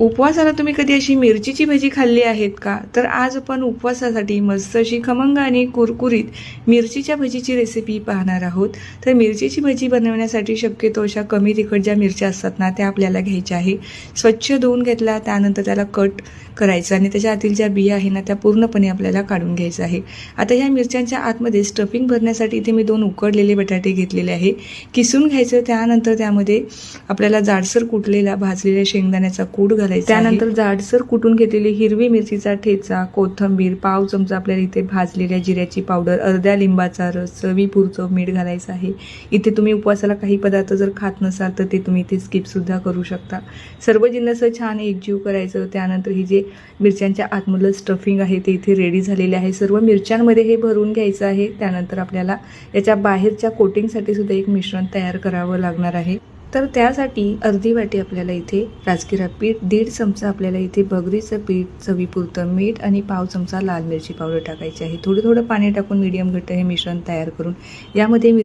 उपवासाला तुम्ही कधी अशी मिरचीची भजी खाल्ली आहेत का? तर आज आपण उपवासासाठी मस्त अशी खमंग आणि कुरकुरीत मिरचीच्या भजीची रेसिपी पाहणार आहोत. तर मिरचीची भजी बनवण्यासाठी शक्यतो अशा कमी तिखट ज्या मिरच्या असतात ना त्या आपल्याला घ्यायच्या आहे. स्वच्छ धुवून घेतला त्यानंतर त्याला कट करायचं आणि त्याच्या आतील ज्या बिया आहे ना त्या पूर्णपणे आपल्याला काढून घ्यायचं आहे. आता ह्या मिरच्यांच्या आतमध्ये स्टफिंग भरण्यासाठी इथे मी दोन उकडलेले बटाटे घेतलेले आहे. किसून घ्यायचं त्यानंतर त्यामध्ये आपल्याला जाडसर कुटलेला भाजलेल्या शेंगदाण्याचा कूट घालायचं त्यानंतर जाडसर कुटून घेतलेली हिरवी मिरचीचा ठेचा कोथंबीर पाव चमचा आपल्याला इथे भाजलेल्या जिऱ्याची पावडर अर्ध्या लिंबाचा रस चवीपुरचं मीठ घालायचं आहे. इथे तुम्ही उपवासाला काही पदार्थ जर खात नसाल तर ते तुम्ही इथे स्किप सुद्धा करू शकता. सर्व जिन्नसं छान एकजीव करायचं. त्यानंतर ही जे मिरच्यांच्या आतमधलं स्टफिंग आहे ते इथे रेडी झालेले आहे. सर्व मिरच्यांमध्ये हे भरून घ्यायचं आहे. त्यानंतर आपल्याला याच्या बाहेरच्या कोटिंगसाठी सुद्धा एक मिश्रण तयार करावं लागणार आहे. तर त्यासाठी अर्धी वाटी आपल्याला इथे राजगिरा पीठ दीड चमचा आपल्याला इथे बगरीचं पीठ चवीपुरतं मीठ आणि पाव चमचा लाल मिरची पावडर टाकायची आहे. थोडं थोडं पाणी टाकून मीडियम घट्ट हे मिश्रण तयार करून यामध्ये